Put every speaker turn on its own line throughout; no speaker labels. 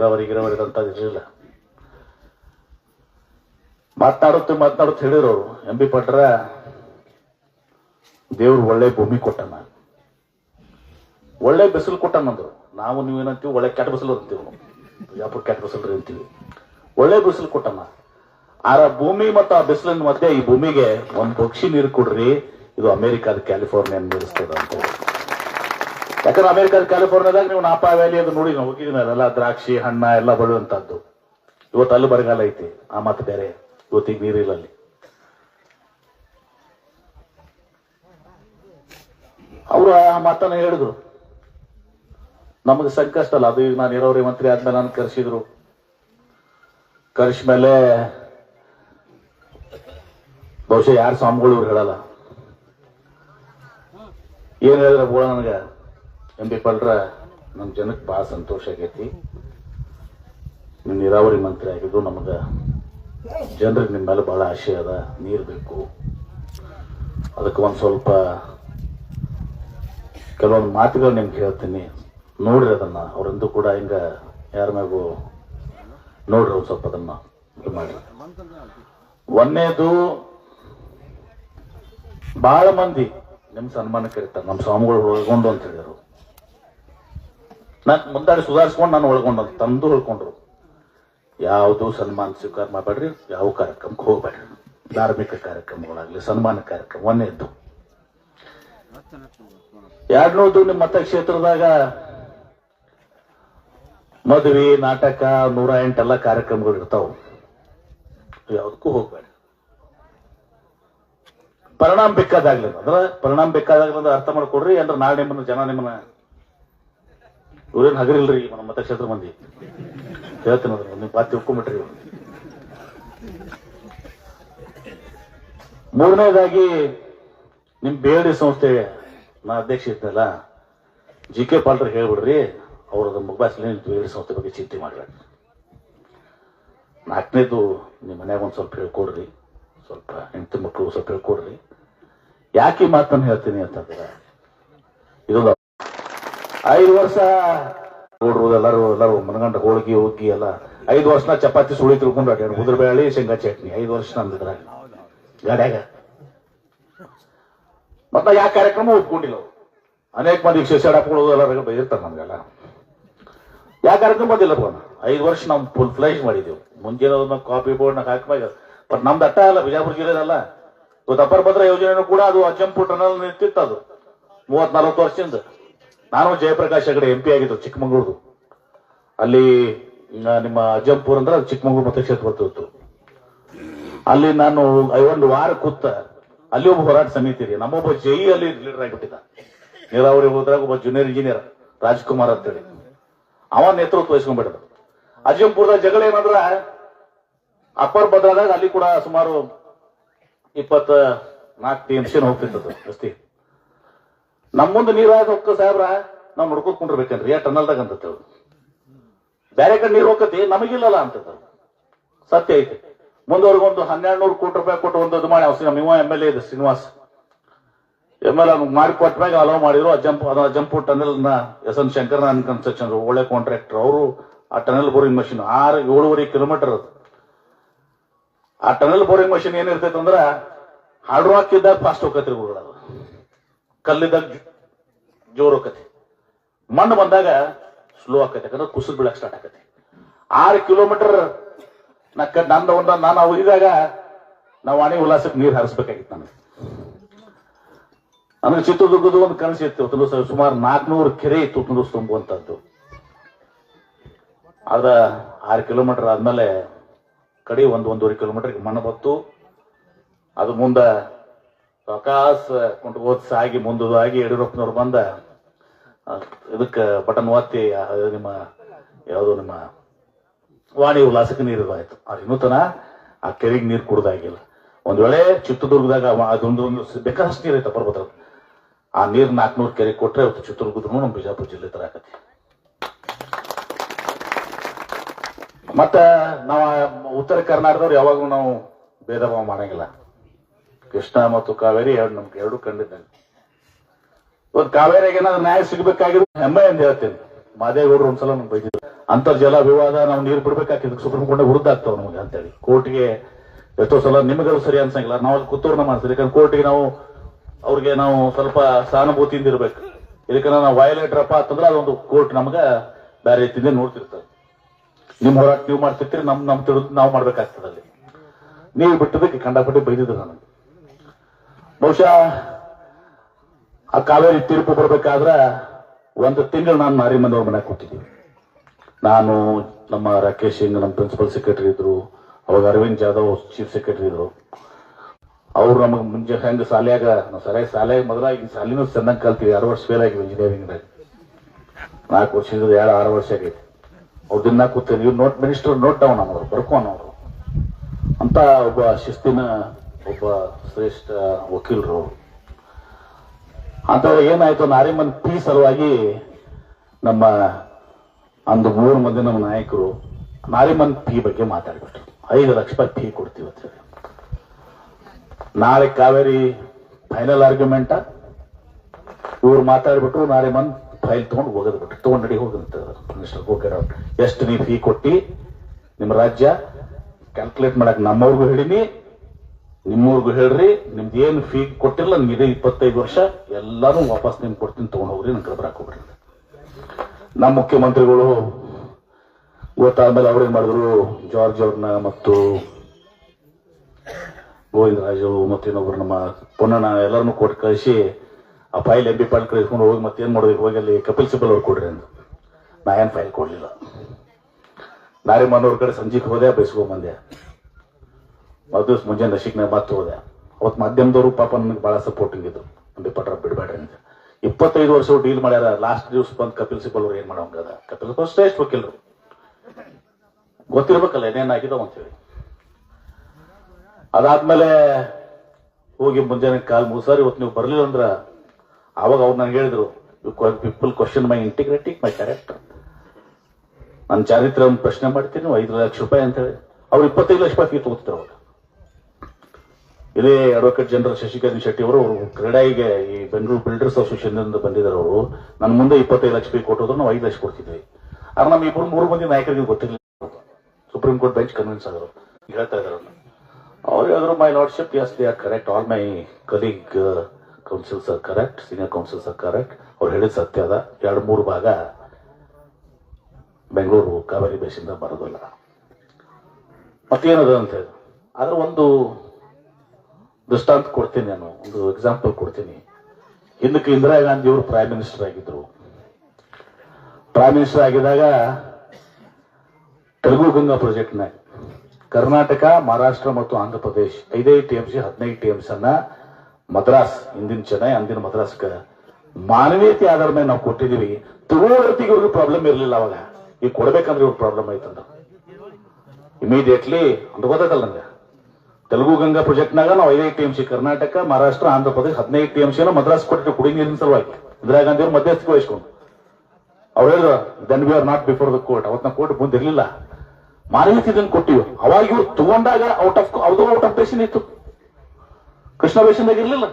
ನೀರಾವರಿ ಗಿರಾವರಿ ಅಂತ ಇರಲಿಲ್ಲ ಮಾತನಾಡುತ್ತೆ ಮಾತನಾಡುತ್ತೆ ಹೇಳಿದ್ರು ಅವರು ಎಂ ಬಿ ಪಟ್ರ ದೇವ್ರು ಒಳ್ಳೆ ಭೂಮಿ ಕೊಟ್ಟನ. ಒಳ್ಳೆ ಬಿಸಿಲು ಕೊಟ್ಟನಂದ್ರು ನಾವು ನೀವೇನಂತೀವಿ, ಒಳ್ಳೆ ಕೆಟ್ಟ ಬಿಸಿಲು ಅಂತೀವಿ ನಾವು. ಬಿಜಾಪುರ ಕೆಟ್ಟ ಬಿಸಿಲು ಅಂತೀವಿ. ಒಳ್ಳೆ ಬಿಸಿಲು ಕೊಟ್ಟನ. ಆರ ಭೂಮಿ ಮತ್ತು ಆ ಬಿಸಿಲಿನ ಮಧ್ಯೆ ಈ ಭೂಮಿಗೆ ಒಂದು ಪಕ್ಷಿ ನೀರು ಕೊಡ್ರಿ, ಇದು ಅಮೆರಿಕಾದ ಕ್ಯಾಲಿಫೋರ್ನಿಯಾ ನೀರಿಸ್ತದ ಅಂತ. ಯಾಕಂದ್ರೆ ಅಮೆರಿಕಾದ ಕ್ಯಾಲಿಫೋರ್ನಿಯಾದಾಗ ನೀವು ನಾಪಾ ವ್ಯಾಲಿ ಅದು ನೋಡಿ ನಾವು ಅಲ್ಲೆಲ್ಲ ದ್ರಾಕ್ಷಿ, ಹಣ್ಣ, ಎಲ್ಲ ಬೆಳೆಯುವಂತದ್ದು ಇವತ್ತು ಅಲ್ಲಿ ಬರಗಾಲ ಐತಿ. ಆ ಮಾತು ಬೇರೆ. ಇವತ್ತಿಗೆ ನೀರಿಲ್ಲ ಅಲ್ಲಿ. ಅವರು ಆ ಮಾತನ್ನ ಹೇಳಿದ್ರು. ನಮಗೆ ಸಂಕಷ್ಟ ಅಲ್ಲ. ಅದು ಈಗ ನಾನು ನೀರಾವರಿ ಮಂತ್ರಿ ಆದ್ಮೇಲೆ ನಾನು ಕರೆಸಿದ್ರು. ಕರೆಸ್ಮೇಲೆ ಬಹುಶಃ ಯಾರು ಸ್ವಾಮಿಗಳು ಇವ್ರು ಹೇಳಲ್ಲ. ಏನ್ ಹೇಳಿದ್ರೆ ಬೋಳ ನನಗ? ಎಂ ಬಿ ಪಲ್ರ ನಮ್ಮ ಜನಕ್ಕೆ ಭಾಳ ಸಂತೋಷ ಆಗೈತಿ. ನಿಮ್ಮ ನೀರಾವರಿ ಮಂತ್ರಿ ಆಗಿದ್ದು ನಮಗ ಜನರಿಗೆ ನಿಮ್ಮ ಮೇಲೆ ಭಾಳ ಆಶೆ ಅದ, ನೀರು ಬೇಕು. ಅದಕ್ಕೆ ಒಂದು ಸ್ವಲ್ಪ ಕೆಲವೊಂದು ಮಾತುಗಳು ನಿಮ್ಗೆ ಹೇಳ್ತೀನಿ. ನೋಡ್ರಿ ಅದನ್ನ, ಅವರಂದು ಕೂಡ ಹಿಂಗೆ ಯಾರ ಮ್ಯಾಗೂ ನೋಡ್ರಿ ಒಂದು ಸ್ವಲ್ಪ ಅದನ್ನು ಇದು ಮಾಡಿ ಒಂದನೇದು ಬಹಳ ಮಂದಿ ನಿಮ್ಮ ಸನ್ಮಾನ ಕರೀತಾರೆ ನಮ್ಮ ಸ್ವಾಮಿಗಳು ಒಳಗೊಂಡು ಅಂತ ಹೇಳಿದ್ರು. ನಾನು ಮುಂದಾಡಿ ಸುಧಾರಿಸ್ಕೊಂಡು ನಾನು ಒಳಗೊಂಡು ಅಂತ ತಂದು ಉಳ್ಕೊಂಡ್ರು. ಯಾವುದು ಸನ್ಮಾನ ಸ್ವೀಕಾರ ಮಾಡಬೇಡ್ರಿ, ಯಾವ ಕಾರ್ಯಕ್ರಮಕ್ಕೆ ಹೋಗ್ಬೇಡ್ರಿ. ಧಾರ್ಮಿಕ ಕಾರ್ಯಕ್ರಮಗಳಾಗ್ಲಿ, ಸನ್ಮಾನ ಕಾರ್ಯಕ್ರಮ, ಒಂದೇದ್ದು. ಎರಡನೇದು ನಿಮ್ಮ ಮತಕ್ಷೇತ್ರದಾಗ ಮದುವೆ, ನಾಟಕ, ನೂರ ಎಂಟೆಲ್ಲ ಕಾರ್ಯಕ್ರಮಗಳು ಇರ್ತಾವ. ಯಾವುದಕ್ಕೂ ಹೋಗ್ಬೇಡ ಪರಿಣಾಮ ಬೇಕಾದಾಗ್ಲಿ ಅಂದ್ರೆ, ಪರಿಣಾಮ ಬೇಕಾದಾಗ್ಲಿ ಅಂದ್ರೆ ಅರ್ಥ ಮಾಡ್ಕೊಡ್ರಿ, ಅಂದ್ರೆ ನಾಳೆ ನಿಮ್ಮನ್ನ ಜನ ನಿಮ್ಮನ್ನ ಇವ್ರೇನ್ ಹಗರಿಲ್ರಿ? ನಮ್ಮ ಮತಕ್ಷೇತ್ರ ಮಂದಿ. ಹೇಳ್ತೇನೆ ಅದ್ರ ನೀವು ಬಾತ್ ಇವ್ರು. ಮೂರನೇದಾಗಿ ನಿಮ್ ಬೇಡಿ ಸಂಸ್ಥೆ ನಾ ಅಧ್ಯಕ್ಷ ಇದ್ನಲ್ಲ ಜಿ ಕೆ ಪಾಲ್ರ ಹೇಳ್ಬಿಡ್ರಿ ಅವ್ರದ ಮುಗ್ಬಾಸ್ಲಿ ಬೇಡಿ ಸಂಸ್ಥೆ ಬಗ್ಗೆ ಚಿಂತೆ ಮಾಡ್ಬೇಡಿ. ನಾಲ್ಕನೇದು ನಿಮ್ಮ ಮನ್ಯಾಗ ಒಂದ್ ಸ್ವಲ್ಪ ಹೇಳ್ಕೊಡ್ರಿ, ಸ್ವಲ್ಪ ಹೆಂಡತಿ ಮಕ್ಕಳು ಸ್ವಲ್ಪ ಹೇಳ್ಕೊಡ್ರಿ. ಯಾಕೆ ಮಾತನ್ನು ಹೇಳ್ತೀನಿ ಅಂತಂದ್ರೆ, ಇದೊಂದು ಐದು ವರ್ಷ ನೋಡ್ರು ಎಲ್ಲರೂ ಎಲ್ಲರೂ ಮನಗಂಡ ಹೋಳ್ಗಿ ಹೋಗಿ ಎಲ್ಲ. ಐದು ವರ್ಷ ಚಪಾತಿ ಸುಳಿ ತಿಳ್ಕೊಂಡು ಅಡ್ಯಾಡ ಉದ್ರ ಶೇಂಗಾ ಚಟ್ನಿ. ಐದು ವರ್ಷ ನಂದಿದ್ರಾಗ ಗಾಡ್ಯಾಗ. ಮತ್ತ ಯಾವ ಕಾರ್ಯಕ್ರಮ ಒಪ್ಕೊಂಡಿಲ್ಲ ಅನೇಕ ಮಂದಿ ಶಿಶಾಡಪ್ಗಳು ಎಲ್ಲರಿಗೂ ಬೈದಿರ್ತಾರೆ ನಮ್ಗೆಲ್ಲ. ಯಾವ ಕಾರ್ಯಕ್ರಮ ಬಂದಿಲ್ಲ ಬೋನ ಐದು ವರ್ಷ ನಾವು ಫುಲ್ ಫ್ಲೈಶ್ ಮಾಡಿದೆವು. ಅದನ್ನ ಕಾಪಿ ಬೋರ್ಡ್ನಾಗ ಹಾಕಿದಾಗ ಬಟ್ ನಮ್ದು ಅಟ್ಟ ಅಲ್ಲ, ಬಿಜಾಪುರ ಜಿಲ್ಲೆದಲ್ಲ. ಇವತ್ತು ಅಪರ ಭದ್ರ ಯೋಜನೆನೂ ಕೂಡ ಅದು ಅಜ್ಜಂಪು ಟನಲ್ ನಿಂತಿತ್ತು ಅದು. ಮೂವತ್ ನಲವತ್ತು ವರ್ಷದಿಂದ. ನಾನು ಜಯಪ್ರಕಾಶ್ ಹೆಗಡೆ ಎಂ ಪಿ ಆಗಿದ್ದು ಚಿಕ್ಕಮಗಳೂರು. ಅಲ್ಲಿ ನಿಮ್ಮ ಅಜ್ಜಂಪುರ ಅಂದ್ರೆ ಅದು ಚಿಕ್ಕಮಗಳೂರು ಮತಕ್ಷೇತ್ರ ಬರ್ತಿತ್ತು ಅಲ್ಲಿ ನಾನು ಒಂದು ವಾರ ಕೂತ ಅಲ್ಲಿ ಒಬ್ಬ ಹೋರಾಟ ಸಮಿತಿ ರೀ ನಮ್ಮೊಬ್ಬ ಜೈ ಅಲ್ಲಿ ಲೀಡರ್ ಆಗಿಬಿಟ್ಟಿದ್ದ. ನೀರಾವರಿ ಹೋದಾಗ ಒಬ್ಬ ಜೂನಿಯರ್ ಇಂಜಿನಿಯರ್ ರಾಜ್ಕುಮಾರ್ ಅಂತೇಳಿ. ಅವ ನೇತೃತ್ವ ವಹಿಸ್ಕೊಂಡ್ಬಿಡದ ಅಜ್ಜಂಪುರದ ಜಗಳ ಏನಂದ್ರ ಅಪ್ಪರ್ ಭದ್ರದಾಗ ಅಲ್ಲಿ ಕೂಡ ಸುಮಾರು ಇಪ್ಪತ್ತ ನಾಲ್ಕು ಟಿ ಎಂ ಸಿ ಹೋಗ್ತಿರ್ತದ ರಸ್ತೆ ನಮ್ಮ ಮುಂದೆ ನೀರಾಗ ಹೋಗ್ತ ಸಾಹೇಬ್ರ, ನಾವು ನೋಡ್ಕೊತ ಕುಂಡಿರ್ಬೇಕನ್ರಿ ಆ ಅಂತ ಬೇರೆ ಕಡೆ ನೀರು ಹೋಗತಿ ನಮಗಿಲ್ಲಲ್ಲ ಅಂತ ಸತ್ಯ ಐತಿ. ಮುಂದವರೆಗೊಂದು ಹನ್ನೆರಡು ನೂರು ಕೋಟಿ ರೂಪಾಯಿ ಕೊಟ್ಟು ಒಂದು ಇದು ಮಾಡಿ ನಮ್ಮ ಎಂ ಎಲ್ ಎ ಇದೆ, ಶ್ರೀನಿವಾಸ್. ಎಂ ಎಲ್ ಎ ಮಾಡಿ ಕೊಟ್ಟ ಮ್ಯಾಗ ಅಲೋ ಮಾಡಿದ್ರು ಜಂಪ್, ಅದ ಅಜ್ಜಂಪು ಟನಲ್ನ ಎಸ್ ಎನ್ ಶಂಕರ್ ನಾನ್ ಕನ್ಸ್ಟ್ರಕ್ಷನ್ ಒಳ್ಳೆ ಕಾಂಟ್ರಾಕ್ಟರ್ ಅವರು ಆ ಟನಲ್ ಬೋರಿಂಗ್ ಮಷಿನ್ ಆರು ಏಳುವರೆ ಕಿಲೋಮೀಟರ್ ಅದು. ಆ ಟನಲ್ ಬೋರಿಂಗ್ ಮಷಿನ್ ಏನಿರ್ತೈತೆ ಅಂದ್ರ ಹಾರ್ಡ್ ರಾಕ್ ಇದ್ದಾಗ ಫಾಸ್ಟ್ ಹೋಗತ್ರಿ ಅದು. ಕಲ್ಲಿದ್ದಾಗ ಜೋರು ಹೋಗತಿ ಮಣ್ಣು ಬಂದಾಗ ಸ್ಲೋ ಆಕತಿ, ಯಾಕಂದ್ರೆ ಕುಸಿದ್ ಬೀಳಕ್ ಸ್ಟಾರ್ಟ್ ಆಕತಿ. ಆರು ಕಿಲೋಮೀಟರ್ ನಾ ಕ- ನಂದು ಒಂದ, ನಾನು ಹೋಗಿದಾಗ ನಾವು ಅಣೆ ಉಲ್ಲಾಸಕ್ಕೆ ನೀರು ಹರಿಸ್ಬೇಕಾಗಿತ್ತು ನನಗೆ. ಅಂದ್ರೆ ಚಿತ್ರದುರ್ಗದ ಒಂದು ಕನಸು ಇತ್ತು ಸುಮಾರು ನಾಲ್ಕುನೂರು ಕೆರೆ ಇತ್ತು ತುಂಡು ತುಂಬುವಂತದ್ದು ಅದ ಆರು ಕಿಲೋಮೀಟರ್ ಆದ್ಮೇಲೆ ಕಡೆ ಒಂದು, ಒಂದೂವರೆ ಕಿಲೋಮೀಟರ್ ಮಣ್ಣು ಬತ್ತು ಅದು ಮುಂದ ಕೊಂಡು ಹೋದ್ ಸಾಗಿ ಮುಂದಾಗಿ ಯಡಿಯೂರಪ್ಪನವ್ರು ಬಂದ ಇದಕ್ಕೆ ಬಟನ್ ಒತ್ತಿ ನಿಮ್ಮ ಯಾವುದು ನಿಮ್ಮ ವಾಣಿ ಉಲ್ಲಾಸಕ್ಕೆ ನೀರು ಆಯ್ತು ಆದ್ರೆ ಇನ್ನೂ ತನ ಆ ಕೆರೆಗೆ ನೀರು ಕುಡ್ದಾಗಿಲ್ಲ. ಒಂದ್ ವೇಳೆ ಚಿತ್ರದುರ್ಗದಾಗ ಅದೊಂದು ಒಂದು ಬೇಕಾದಷ್ಟು ನೀರು ಐತೆ ಪರ್ವತ. ಆ ನೀರ್ ನಾಲ್ಕುನೂರು ಕೆರೆ ಕೊಟ್ರೆ ಇವತ್ತು ಚಿತ್ರದುರ್ಗದ್ರು ನಮ್ಮ ಬಿಜಾಪುರ ಜಿಲ್ಲೆ ತರ ಆಕತಿ. ಮತ್ತ ನಾವು ಉತ್ತರ ಕರ್ನಾಟಕದವ್ರು ಯಾವಾಗೂ ನಾವು ಭೇದ ಭಾವ ಮಾಡಂಗಿಲ್ಲ. ಕೃಷ್ಣ ಮತ್ತು ಕಾವೇರಿ ಎರಡು ನಮ್ಗೆ ಎರಡು ಕಂಡಿದ್ದಂಗೆ ಇವತ್ತು ಕಾವೇರಿಗೆ ಏನಾದ್ರು ನ್ಯಾಯ ಸಿಗ್ಬೇಕಾಗಿದ್ರು ಹೆಮ್ಮೆ ಅಂತ ಹೇಳ್ತೀನಿ. ಮಾದೇಗೌಡರು ಒಂದ್ಸಲ ನಮ್ಗೆ ಬೈದಿದ್ರು. ಅಂತರ್ಜಲ ವಿವಾದ ನಾವು ನೀರು ಬಿಡ್ಬೇಕಾಗಿದ್ದು ಸುಪ್ರೀಂ ಕೋರ್ಟ್ ವಿರುದ್ಧ ಆಗ್ತಾವ ನಮಗೆ ಅಂತೇಳಿ. ಕೋರ್ಟ್ಗೆ ಎಷ್ಟೋ ಸಲ ನಿಮಗಳು ಸರಿ ಅನ್ಸಂಗಿಲ್ಲ. ನಾವು ಅಲ್ಲಿ ಕುತ್ತೂರ್ನ ಮಾಡ್ತೀವಿ ಯಾಕಂದ್ರೆ ಕೋರ್ಟ್ಗೆ ನಾವು ಅವ್ರಿಗೆ ನಾವು ಸ್ವಲ್ಪ ಸಹಾನುಭೂತಿಯಿಂದ ಇರ್ಬೇಕು. ಇದಕ್ಕೆ ನಾವು ವಯಲೇಟರ್ ಅಪ್ಪ ಅಂತಂದ್ರೆ ಅದೊಂದು ಕೋರ್ಟ್ ನಮ್ಗ ಬೇರೆ ರೀತಿಯಿಂದ ನೋಡ್ತಿರ್ತದೆ ನಿಮ್ ಹೋರಾಟ ನೀವು ಮಾಡ್ತಿರ್ತೀರಿ, ನಮ್ ನಮ್ ತಿಳಿದು ನಾವು ಮಾಡ್ಬೇಕಾಗ್ತದೆ ಅಲ್ಲಿ. ನೀವು ಬಿಟ್ಟದಕ್ಕೆ ಕಂಡಪಟ್ಟಿ ಬೈದಿದ್ರು ನನಗೆ ಬಹುಶಃ ಆ ಕಾವೇರಿ ತೀರ್ಪು ಬರ್ಬೇಕಾದ್ರೆ ಒಂದು ತಿಂಗಳು ನಾನು ನಾರಿಮಂದವ್ರ ಮನೆ ಕೂತಿದ್ದೀವಿ ನಾನು ನಮ್ಮ ರಾಕೇಶ್ ಸಿಂಗ್ ನಮ್ಮ ಪ್ರಿನ್ಸಿಪಲ್ ಸೆಕ್ರೆಟರಿ ಇದ್ರು, ಅವಾಗ ಅರವಿಂದ್ ಜಾಧವ್ ಚೀಫ್ ಸೆಕ್ರೆಟರಿ ಇದ್ರು. ಅವ್ರು ನಮಗೆ ಮುಂಚೆ ಹೆಂಗ ಶಾಲೆಯಾಗ ನಾವು ಸರಿಯಾಗಿ ಶಾಲೆ ಮೊದಲ ಈಗ ಶಾಲಿನೂ ಚೆನ್ನಾಗಿ ಕಲ್ತೀವಿ, ಆರು ವರ್ಷ ಫೇಲ್ ಆಗಿವಿ ಇಂಜಿನಿಯರಿಂಗ್ ನಾಲ್ಕು ವರ್ಷದಿಂದ ಎರಡು, ಆರು ವರ್ಷ ಆಗೈತಿ. ಅವ್ರು ದಿನ ಕೂತೀವಿ ನೋಟ್ ಮಿನಿಸ್ಟರ್ ನೋಟ್ ಡೌನ್ ಅವರು ಬರ್ಕೋನ್ ಅವರು ಅಂತ ಒಬ್ಬ ಶಿಸ್ತಿನ ಒಬ್ಬ ಶ್ರೇಷ್ಠ ವಕೀಲರು. ಅಂತ ಏನಾಯ್ತು ನಾರಿಮನ್ ಪಿ ಸಲುವಾಗಿ ನಮ್ಮ ಅಂದು ಮೂರು ಮಂದಿ ನಮ್ಮ ನಾಯಕರು ನಾರಿಮನ್ ಪಿ ಬಗ್ಗೆ ಮಾತಾಡ್ಬಿಟ್ರು. ಐದು ಲಕ್ಷ ರೂಪಾಯಿ ಫೀ ಕೊಡ್ತೀವಿ ಅಂತ ಹೇಳಿ. ನಾಳೆ ಕಾವೇರಿ ಫೈನಲ್ ಆರ್ಗ್ಯುಮೆಂಟ ಇವ್ರು ಮಾತಾಡ್ಬಿಟ್ಟು ನಾರಿಮನ್ ಫೈಲ್ ತಗೊಂಡು ಹೋಗೋದು ಬಿಟ್ಟು ತಗೊಂಡು ನಡಿ ಹೋಗಂತ ಮಿನಿಸ್ಟರ್ ಹೋಗ್ಯಾರ ಎಷ್ಟು ನೀವು ಫೀ ಕೊಟ್ಟಿ, ನಿಮ್ಮ ರಾಜ್ಯ ಕ್ಯಾಲ್ಕುಲೇಟ್ ಮಾಡಕ್ ನಮ್ಮವ್ರಿಗೂ ಹೇಳಿನಿ ನಿಮ್ಮೂರ್ಗು ಹೇಳ್ರಿ, ನಿಮ್ದು ಏನು ಫೀ ಕೊಟ್ಟಿಲ್ಲ ಇದೇ ಇಪ್ಪತ್ತೈದು ವರ್ಷ, ಎಲ್ಲಾನು ವಾಪಸ್ ನಿಮ್ಗೆ ಕೊಡ್ತೀನಿ ತಗೊಂಡು ಹೋಗ್ರಿ ಕಡೆ ಬರಾಕ್ ಹೋಗ್ರಿ ನಮ್ಮ ಮುಖ್ಯಮಂತ್ರಿಗಳು, ಗೊತ್ತಾದ್ಮೇಲೆ ಅವ್ರೇನ್ ಮಾಡಿದ್ರು, ಜಾರ್ಜ್ ಅವ್ರನ್ನ ಮತ್ತು ಗೋವಿಂದ ರಾಜು ಮತ್ತು ಇನ್ನೊಬ್ರು ನಮ್ಮ ಪೊನ್ನಣ್ಣ ಎಲ್ಲರನ್ನು ಕೊಟ್ಟು ಕಳಿಸಿ, ಆ ಫೈಲ್ ಎಂ ಬಿ ಫೈಲ್ ಕಳಿಸ್ಕೊಂಡು ಹೋಗಿ ಮತ್ತೇನು ಮಾಡೋದು ಹೋಗಿ ಅಲ್ಲಿ ಕಪಿಲ್ ಸಿಬಲ್ ಅವ್ರು ಕೊಡ್ರಿ ಅಂತ ನಾ ಏನು ಫೈಲ್ ಕೊಡ್ಲಿಲ್ಲ. ನಾರಿಮನ್ ಅವ್ರ ಕಡೆ ಸಂಜೆಗೆ ಹೋದೆ, ಬೈಸ್ಕೊಂಡ್ ಮದ್ದು ಮುಂಜಾನೆ ನಶಿಕ್ನಾಗ ಮತ್ತೆ ಹೋದೆ. ಅವತ್ ಮಾಧ್ಯಮದವರು ಪಾಪ ನನಗೆ ಬಹಳ ಸಪೋರ್ಟಿಂಗ್ ಇದ್ರು ನಂಬಿ ಪಟ್ರ ಬಿಡಬೇಡ್ರಿ ಅಂತ ಇಪ್ಪತ್ತೈದು ವರ್ಷ ಡೀಲ್ ಮಾಡ್ಯಾರ ಲಾಸ್ಟ್ ದಿವಸ ಬಂದು ಕಪಿಲ್ ಸಿಬಲ್ ಅವ್ರು ಏನ್ ಮಾಡೋಂಗದ ಕಪಿಲ್ ಸಿಬಲ್ ಶ್ರೇಷ್ಠ ವಕೀಲರು. ಗೊತ್ತಿರ್ಬೇಕಲ್ಲ ಏನೇನಾಗಿದಾವ ಅಂತೇಳಿ ಅದಾದ್ಮೇಲೆ ಹೋಗಿ ಮುಂಜಾನೆ ಕಾಲ್ ಮೂಸಾರಿ ಇವತ್ತು ನೀವು ಬರ್ಲಿಲ್ಲ ಅಂದ್ರ ಅವಾಗ ಅವ್ರು ನನ್ಗೆ ಹೇಳಿದ್ರು people question my integrity my character ನನ್ನ ಚಾರಿತ್ರ ಒಂದು ಪ್ರಶ್ನೆ ಮಾಡ್ತೀನಿ, ಐದು ಲಕ್ಷ ರೂಪಾಯಿ ಅಂತ ಹೇಳಿ. ಅವ್ರು ಇಪ್ಪತ್ತೈದು ಲಕ್ಷ ರೂಪಾಯಿ ಫೀ ತಗೋತಿದ್ರು ಅವಾಗ. ಇದೇ ಅಡ್ವೊಕೇಟ್ ಜನರಲ್ ಶಶಿಕಾಂತ್ ಶೆಟ್ಟಿ ಅವರು ಕ್ರೀಡಾಯಿಗೆ ಈ ಬೆಂಗಳೂರು ಬಿಲ್ಡರ್ಸ್ ಅಸೋಸಿಯೇಷನ್ ಬಂದಿದ್ದಾರೆ ಅವರು. ನನ್ನ ಮುಂದೆ ಇಪ್ಪತ್ತೈದು ಲಕ್ಷ ರೂಪಾಯಿ ಕೊಟ್ಟೋದ್ರು, ನಾವು ಐದು ಲಕ್ಷ ಕೊಡ್ತಿದ್ವಿ. ಆದ್ರೆ ನಮ್ಮ ಇಬ್ಬರು ಮೂರು ಮಂದಿ ನಾಯಕರಿಗೆ ಗೊತ್ತಿರಲಿಲ್ಲ ಸುಪ್ರೀಂ ಕೋರ್ಟ್ ಬೆಂಚ್ ಕನ್ವಿನ್ಸ್ ಆದರು. ಹೇಳ್ತಾ ಇದ್ದಾರೆ ಅವ್ರು. ಹೇಳಿದ್ರು my lordship yes they are correct all my colleague counsels are correct senior counsels are correct ಅವ್ರು ಹೇಳಿದ ಸತ್ಯ ಅದ. ಎರಡು ಮೂರು ಭಾಗ ಬೆಂಗಳೂರು ಕಾವೇರಿ ಬೇಸಿಂದ ಬರೋದಿಲ್ಲ. ಮತ್ತೇನದ ಅಂತ ಹೇಳಿ. ಆದ್ರೆ ಒಂದು ದೃಷ್ಟಾಂತ ಕೊಡ್ತೀನಿ ನಾನು, ಒಂದು ಎಕ್ಸಾಂಪಲ್ ಕೊಡ್ತೀನಿ. ಹಿಂದಕ್ಕೆ ಇಂದಿರಾ ಗಾಂಧಿ ಅವರು ಪ್ರೈಮ್ ಮಿನಿಸ್ಟರ್ ಆಗಿದ್ರು. ಪ್ರೈಮ್ ಮಿನಿಸ್ಟರ್ ಆಗಿದಾಗ ತೆಲುಗು ಗಂಗಾ ಪ್ರಾಜೆಕ್ಟ್ನ ಕರ್ನಾಟಕ, ಮಹಾರಾಷ್ಟ್ರ ಮತ್ತು ಆಂಧ್ರ ಪ್ರದೇಶ್ ಐದೈದು ಟಿ ಎಂ ಸಿ ಹದಿನೈದು ಟಿ ಎಂ ಅನ್ನ ಮದ್ರಾಸ್ ಹಿಂದಿನ ಚೆನ್ನೈ, ಅಂದಿನ ಮದ್ರಾಸ್ಗೆ ಮಾನವೀಯತೆ ಆಧಾರದ ಮೇಲೆ ನಾವು ಕೊಟ್ಟಿದೀವಿ ತಗೊಳ್ಳೋರ್ತಿಗೆ ಇವ್ರಿಗೆ ಪ್ರಾಬ್ಲಮ್ ಇರಲಿಲ್ಲ ಅವಾಗ. ಈಗ ಕೊಡ್ಬೇಕಂದ್ರೆ ಇವ್ರಿಗೆ ಪ್ರಾಬ್ಲಮ್ ಆಯ್ತಂದ್ರೆ. ಇಮಿಡಿಯೇಟ್ಲಿ ಅಂತ ಗೊತ್ತಾಗಲ್ಲ ನಂಗೆ. ತೆಲುಗು ಗಂಗಾ ಪ್ರಾಜೆಕ್ಟ್ನಾಗ ನಾವು ಐದೈದು T M C Karnataka, Maharashtra Andhra Pradesh ಹದಿನೈದು ಟಿ ಎಂ ಸಿನ ಮದ್ರಾಸ್ ಕೊಟ್ಟು ಕುಡಿ ನೀರಿನ ಸಲುವಾಗಿ. ಇಂದಿರಾ ಗಾಂಧಿ ಅವರು ಮಧ್ಯಸ್ಥಿಕೆ ವಹಿಸ್ಕೊಂಡು. ಅವ್ರು ಹೇಳಿದ್ರು then we are not before the court ಅವತ್ತ ಕೋರ್ಟ್ ಮುಂದೆ ಇರಲಿಲ್ಲ. ಮಾನವೀಯತೆ ಇದನ್ನು ಕೊಟ್ಟಿವಿ ಅವಾಗ ಇವ್ರು ತಗೊಂಡಾಗ ಔಟ್ ಆಫ್ ಅವ್ರದ್ದು ಔಟ್ ಆಫ್ ಪೇಷನ್ ಇತ್ತು. ಕೃಷ್ಣ ಪೇಷನ್ದಾಗ ಇರಲಿಲ್ಲ.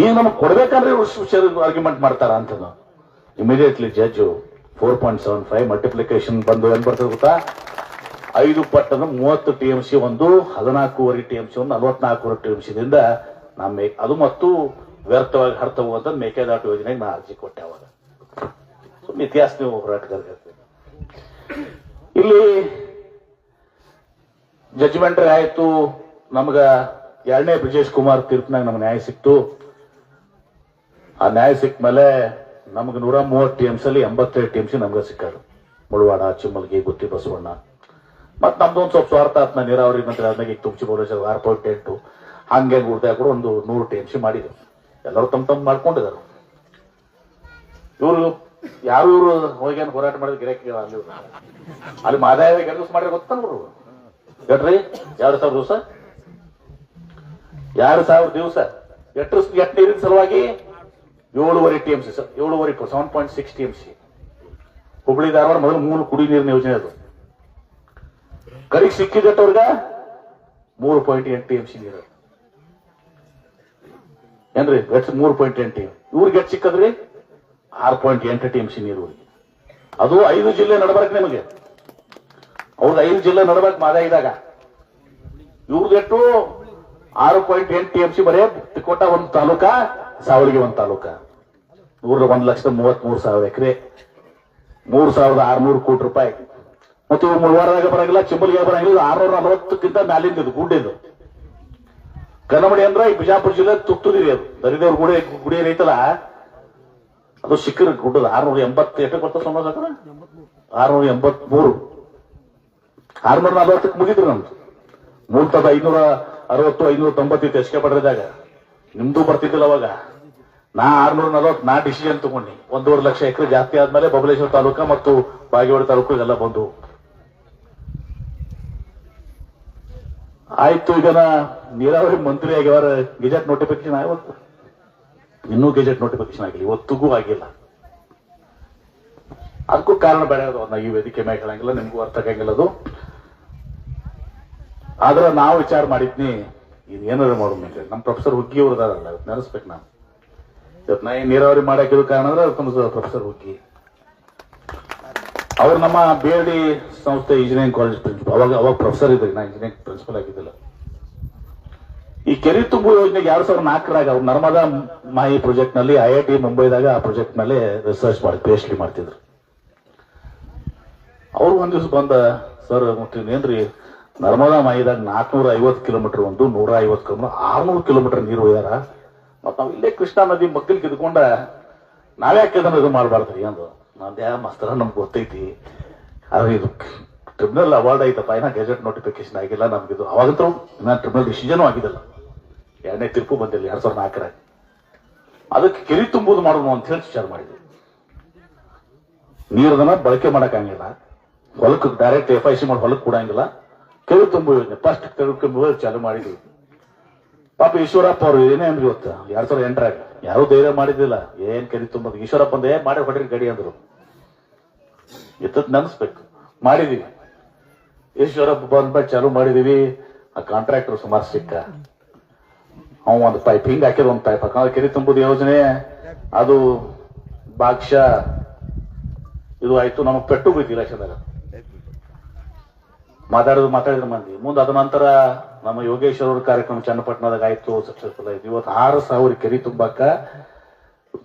ಈಗ ನಮಗೆ ಕೊಡ್ಬೇಕಂದ್ರೆ ಇವ್ರು ಆರ್ಗ್ಯುಮೆಂಟ್ ಮಾಡ್ತಾರ ಅಂತ immediately judge four point seven five multiplication ಬಂದು ಏನ್ ಬರ್ತದೆ ಗೊತ್ತಾ? ಐದು ಪಟ್ಟದ ಮೂವತ್ತು ಟಿ ಎಂ ಸಿ ಒಂದು ಹದಿನಾಲ್ಕೂವರೆ ಟಿ ಎಂ ಸಿ ಒಂದು ನಲವತ್ನಾಲ್ಕೂವರೆ ಟಿ ಎಂ ಸಿದಿಂದ ನಮ್ಮ ಅದು ಮತ್ತು ವ್ಯರ್ಥವಾಗಿ ಹರ್ತ ಹೋಗುವಂತ ಮೇಕೆದಾಟು ಯೋಜನೆಗೆ ನಾ ಅರ್ಜಿ ಕೊಟ್ಟೆ ಅವಾಗ. ಸುಮ್ಮನೆ ಇತಿಹಾಸ ನೀವು ಹೋರಾಟಗಾರ ಇಲ್ಲಿ ಜಡ್ಜ್ಮೆಂಟ್ ಆಯಿತು. ನಮ್ಗ ಎರಡನೇ ಬ್ರಿಜೇಶ್ ಕುಮಾರ್ ತೀರ್ಪಿನಾಗ ನಮ್ಗೆ ನ್ಯಾಯ ಸಿಕ್ತು. ಆ ನ್ಯಾಯ ಸಿಕ್ಕ ಮೇಲೆ ನಮ್ಗೆ ನೂರ ಮೂವತ್ತು ಟಿ ಎಮ್ಸ್ ಅಲ್ಲಿ ಎಂಬತ್ತೈದು ಟಿ ಎಂ ಸಿ ನಮ್ಗೆ ಸಿಕ್ಕಾರು. ಮುಳವಾಡ, ಚಿಮ್ಮಲ್ಗಿ, ಗುತ್ತಿ ಬಸವಣ್ಣ. ಮತ್ ನಮ್ದು ಒಂದು ಸ್ವಲ್ಪ ಸ್ವಾರ್ಥ ಆತ್ಮ ನೀರಾವರಿ ಮಂತ್ರಿ ಆದ್ಮೇಲೆ ಈಗ ತುಮಚಿ ಬೋಲೇಶ್ವರ ಆರು ಪಾಯಿಂಟ್ ಎಂಟು. ಹಂಗೆ ಉಳಿತಾಯ ಕೂಡ ಒಂದು ನೂರು ಟಿ ಎಂ ಸಿ ಮಾಡಿದ್ರು. ಎಲ್ಲರೂ ತಮ್ಮ ತಮ್ಮ ಮಾಡ್ಕೊಂಡಿದ್ದಾರೆ ಇವರು ಯಾರು ಇವರು ಹೋಗಿ ಹೋರಾಟ ಮಾಡಿದ ಗಿರಾಕಿ ಅಲ್ಲಿ. ಅಲ್ಲಿ ಮಾದಾಯ ಎರಡು ದಿವಸ ಮಾಡಿದ್ರೆ ಗೊತ್ತಾನ ಅವರು. ಹೇಳ್ರಿ ಎರಡು ಸಾವಿರ ದಿವಸ? ಎರಡು ಸಾವಿರ ದಿವಸ. ಎಟ್ಟು ಎಟ್ ನೀರಿನ ಸಲುವಾಗಿ ಏಳುವರೆ ಟಿ ಎಂ ಸಿ ಏಳುವರೆ seven point six T M C. Hubli Dharwad ಮೊದಲು ಮೂರು ಕುಡಿ ನೀರಿನ ಯೋಜನೆ ಅದು. ಕಡೆಗೆ ಸಿಕ್ಕಿದಟ್ಟವ್ರಿಗ ಮೂರು ಪಾಯಿಂಟ್ ಎಂಟು ಟಿ ಎಂ ಸಿ ನೀರು. ಏನ್ರಿ? ಗಟ್ಸ್ ಮೂರು ಪಾಯಿಂಟ್ ಎಂಟು ಇವ್ರಿಗೆ ಗಟ್ಟ ಸಿಕ್ಕದ್ರಿ? ಆರು ಪಾಯಿಂಟ್ ಎಂಟು ಟಿ ಎಂ ಸಿ ನೀರು ಅದು ಐದು ಜಿಲ್ಲೆ ನಡಬಾರಕ್ ನಿಮಗೆ. ಅವ್ರದ್ದು ಐದು ಜಿಲ್ಲೆ ನಡ್ಬರ್ಕ್ ಮಾದ ಇದಾಗ. ಇವ್ರದ್ದು ಎಷ್ಟು ಆರು ಪಾಯಿಂಟ್ ಎಂಟು ಟಿ ಎಂ ಸಿ ಬರೇ ತಿಕೋಟ ಒಂದು ತಾಲೂಕ, ಸಾವಳಿಗೆ ಒಂದು ತಾಲೂಕ. ನೂರ ಒಂದು ಲಕ್ಷದ ಮೂವತ್ತ್ ಮೂರು ಸಾವಿರ ಎಕರೆ. ಮೂರು ಸಾವಿರದ ಆರ್ನೂರು ಕೋಟಿ ರೂಪಾಯಿ. ಮತ್ತು ಇವು ಮುಳವಾರದಾಗ ಬರಂಗಿಲ್ಲ, ಚಿಂಬಲಿಗೆ ಬರಂಗಿಲ್ಲ ಆರ್ನೂರ ನಲವತ್ತಕ್ಕಿಂತ ಮ್ಯಾಲಿಂದ ಇದು ಗುಡ್ಡಿದು ಕನ್ನಮಡಿ ಅಂದ್ರೆ ಈ ಬಿಜಾಪುರ ಜಿಲ್ಲೆ ತುತ್ತೂರಿದೆ ಅದು. ದರಿದೇವ್ರ ಗುಡಿ ಗುಡಿ ಏನೈತಲ್ಲ? ಅದು ಶಿಖರ ಗುಡ್ಡದ ಆರ್ನೂರ ಎಂಬತ್ತು ಎಷ್ಟು ಬರ್ತದೆ ಸಮಾಜ ಆರ್ನೂರ ಎಂಬತ್ ಮೂರು ಆರ್ನೂರ ನಲವತ್ತಕ್ಕೆ ಮುಗಿದ್ರು ನಮ್ದು. ಮೂಲತದ ಐನೂರ ಅರವತ್ತು, ಐನೂರ ತೊಂಬತ್ತಿತ್ತು ಎಸ್ಕೆ ಪಡೆದಾಗ ನಿಮ್ದು ಬರ್ತಿದ್ದಿಲ್ಲ ಅವಾಗ. ನಾ ಆರ್ನೂರ ನಲವತ್ತು, ನಾ ಡಿಸಿಷನ್ ತಗೊಂಡಿ. ಒಂದೂವರೆ ಲಕ್ಷ ಎಕರೆ ಜಾಸ್ತಿ ಆದ್ಮೇಲೆ ಬಬಲೇಶ್ವರ ತಾಲೂಕ ಮತ್ತು ಬಾಗೇವಾಡಿ ತಾಲೂಕು ಎಲ್ಲ ಬಂದು. ಆಯ್ತು, ಈಗ ನೀರಾವರಿ ಮಂತ್ರಿ ಆಗ್ಯಾರ, ಗೆಜೆಟ್ ನೋಟಿಫಿಕೇಶನ್ ಆಗಿವತ್ತು ಇನ್ನೂ ಗೆಜೆಟ್ ನೋಟಿಫಿಕೇಶನ್ ಆಗಿಲ್ಲ, ಇವತ್ತಿಗೂ ಆಗಿಲ್ಲ. ಅದಕ್ಕೂ ಕಾರಣ ಬೇಡ ಅದು ನಾ ಈ ವೇದಿಕೆ ಮೇಲೆ ಹೇಳಂಗಿಲ್ಲ, ನಿಮ್ಗೂ ಅರ್ಥ ಆಗಂಗಿಲ್ಲ ಅದು. ಆದ್ರೆ ನಾವು ವಿಚಾರ ಮಾಡಿದ್ನಿ, ಇದು ಏನಾದ್ರು ಮಾಡೋದು ನಮ್ಮ ಪ್ರೊಫೆಸರ್ ಹುಗ್ಗಿ ಅವ್ರದಾರಲ್ಲ ನೆನೆಸ್ಬೇಕು ನಾನು ಇವತ್ತು ನಾ ನೀರಾವರಿ ಮಾಡಕ್ಕಿರೋ ಕಾರಣ ಅಂದ್ರೆ ಪ್ರೊಫೆಸರ್ ಹುಗ್ಗಿ. ಅವ್ರು ನಮ್ಮ ಬಿ ಎಲ್ ಡಿ ಸಂಸ್ಥೆ ಇಂಜಿನಿಯರಿಂಗ್ ಕಾಲೇಜ್ ಪ್ರಿನ್ಸಿಪಲ್ ಅವಾಗ ಅವಾಗ ಪ್ರೊಫೆಸರ್ ಇದ್ದಾಗ ನಾ ಇಂಜಿನಿಯರಿಂಗ್ ಪ್ರಿನ್ಸಿಪಲ್ ಆಗಿದ್ದಿಲ್ಲ. ಈ ಕೆರೆ ತುಂಬು ಯೋಜನೆಗೆ ಎರಡ್ ಸಾವಿರದ ನಾಲ್ಕರಾಗ ಅವ್ರು ನರ್ಮದಾ ಮಾಹಿ ಪ್ರಾಜೆಕ್ಟ್ನಲ್ಲಿ ಐ ಐ ಟಿ ಮುಂಬೈದಾಗ ಆ ಪ್ರಾಜೆಕ್ಟ್ ಮೇಲೆ ರಿಸರ್ಚ್ ಮಾಡಿ ಪಿ ಎಚ್ ಡಿ ಮಾಡ್ತಿದ್ರು. ಅವ್ರು ಒಂದ್ ದಿವಸ ಬಂದ, ಸರ್ ಏನ್ರಿ ನರ್ಮದಾ ಮಾಹಿದಾಗ ನಾಲ್ಕನೂರ ಐವತ್ತು ಕಿಲೋಮೀಟರ್ ಒಂದು ನೂರ ಐವತ್ತು ಕಿಲೋಮೀಟರ್ ಆರ್ನೂರು ಕಿಲೋಮೀಟರ್ ನೀರು ಒಯ್ಯಾರ ಮತ್ತ ನಾವು ಇಲ್ಲೇ ಕೃಷ್ಣಾ ನದಿ ಮಗ್ಗಲ್ ಕಿದ್ಕೊಂಡ ನಾವ್ಯಾಕೆ ಇದನ್ನ ಇದು ಮಾಡಬಾರ್ದ್ರಿ? ಅಂದು ಯಾವ ಮಸ್ತರ ನಮ್ಗೆ ಗೊತ್ತೈತಿ. ಆದ್ರೆ ಇದು ಟ್ರಿಬ್ಯುನಲ್ ಅವಾರ್ಡ್ ಐತಪ್ಪ ಏನ ಗೆಜೆಟ್ ನೋಟಿಫಿಕೇಶನ್ ಆಗಿಲ್ಲ ನಮ್ಗಿದು. ಅವಾಗಂತೂ ಇನ್ನ ಟ್ರಿಬ್ಯುನಲ್ ಡಿಸಿಷನ್ ಆಗಿದಲ್ಲ. ಎರಡನೇ ತೀರ್ಪು ಬಂದಿಲ್ಲ, ಎರಡ್ ಸಾವಿರದ ನಾಲ್ಕರಾಗ ಅದಕ್ಕೆ ಕೆರಿ ತುಂಬುದು ಮಾಡೋಣ ಅಂತ ಹೇಳಿ ವಿಚಾರ ಮಾಡಿದ್ವಿ ನೀರದನ್ನ ಬಳಕೆ ಮಾಡಕ್ಕಾಗಿಲ್ಲ ಹೊಲಕ್ಕೆ ಡೈರೆಕ್ಟ್ ಎಫ್ ಐ ಸಿ ಮಾಡಿ ಹೊಲಕ್ಕೆ ಕೊಡಂಗಿಲ್ಲ. ಕೆರೆ ತುಂಬು ಯೋಜನೆ ಫಸ್ಟ್ ಕೆರೆ ತುಂಬು ಚಾಲು ಮಾಡಿದ್ವಿ. ಪಾಪ ಈಶ್ವರಪ್ಪ ಅವರು ಏನೇ ಅಂದ್ರೆ ಇವತ್ತು, ಎರಡ್ ಸಾವಿರದ ಎಂಟರಾಗ. ಯಾರು ಧೈರ್ಯ ಮಾಡಿದ್ದಿಲ್ಲ ಏನ್ ಕೆರೆ ತುಂಬೋದು ಈಶ್ವರಪ್ಪ ಅಂದೇ ಮಾಡಿ ಹೊಡ್ರಿ ಗಡಿ ಅಂದ್ರು. ಎತ್ತದ್ ನೆನಸ್ಬೇಕು. ಮಾಡಿದೀವಿ. ಈಶ್ವರಪ್ಪ ಮೇಲೆ ಚಾಲು ಮಾಡಿದೀವಿ. ಆ ಕಾಂಟ್ರಾಕ್ಟರ್ ಸುಮಾರು ಸಿಕ್ಕ. ಅವ್ ಒಂದು ಪೈಪ್ ಹಿಂಗ್ ಹಾಕಿದ ಒಂದು ಪೈಪ್ ಹಾಕ ಕೆರೆ ತುಂಬುದು ಯೋಜನೆ. ಅದು ಭಾಗ್ಯ ಇದು ಆಯ್ತು. ನಮಗ್ ಪೆಟ್ಟು ಬಿದ್ದಿಲ್ಲ ಮಾತಾಡೋದು ಮಾತಾಡಿದ್ರು ಮಂದಿ. ಮುಂದೆ ಅದ ನಂತರ ನಮ್ಮ ಯೋಗೇಶ್ವರ ಕಾರ್ಯಕ್ರಮ ಚನ್ನಪಟ್ಟಣದಾಗ ಆಯ್ತು ಸಕ್ಸಸ್ಫುಲ್ ಆಯ್ತು. ಇವತ್ತು ಆರು ಸಾವಿರ ಕೆರೆ ತುಂಬಾಕ,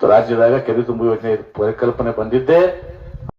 ರಾಜ್ಯದಾಗ ಕೆರೆ ತುಂಬು ಯೋಜನೆ ಪರಿಕಲ್ಪನೆ ಬಂದಿದ್ದೆ.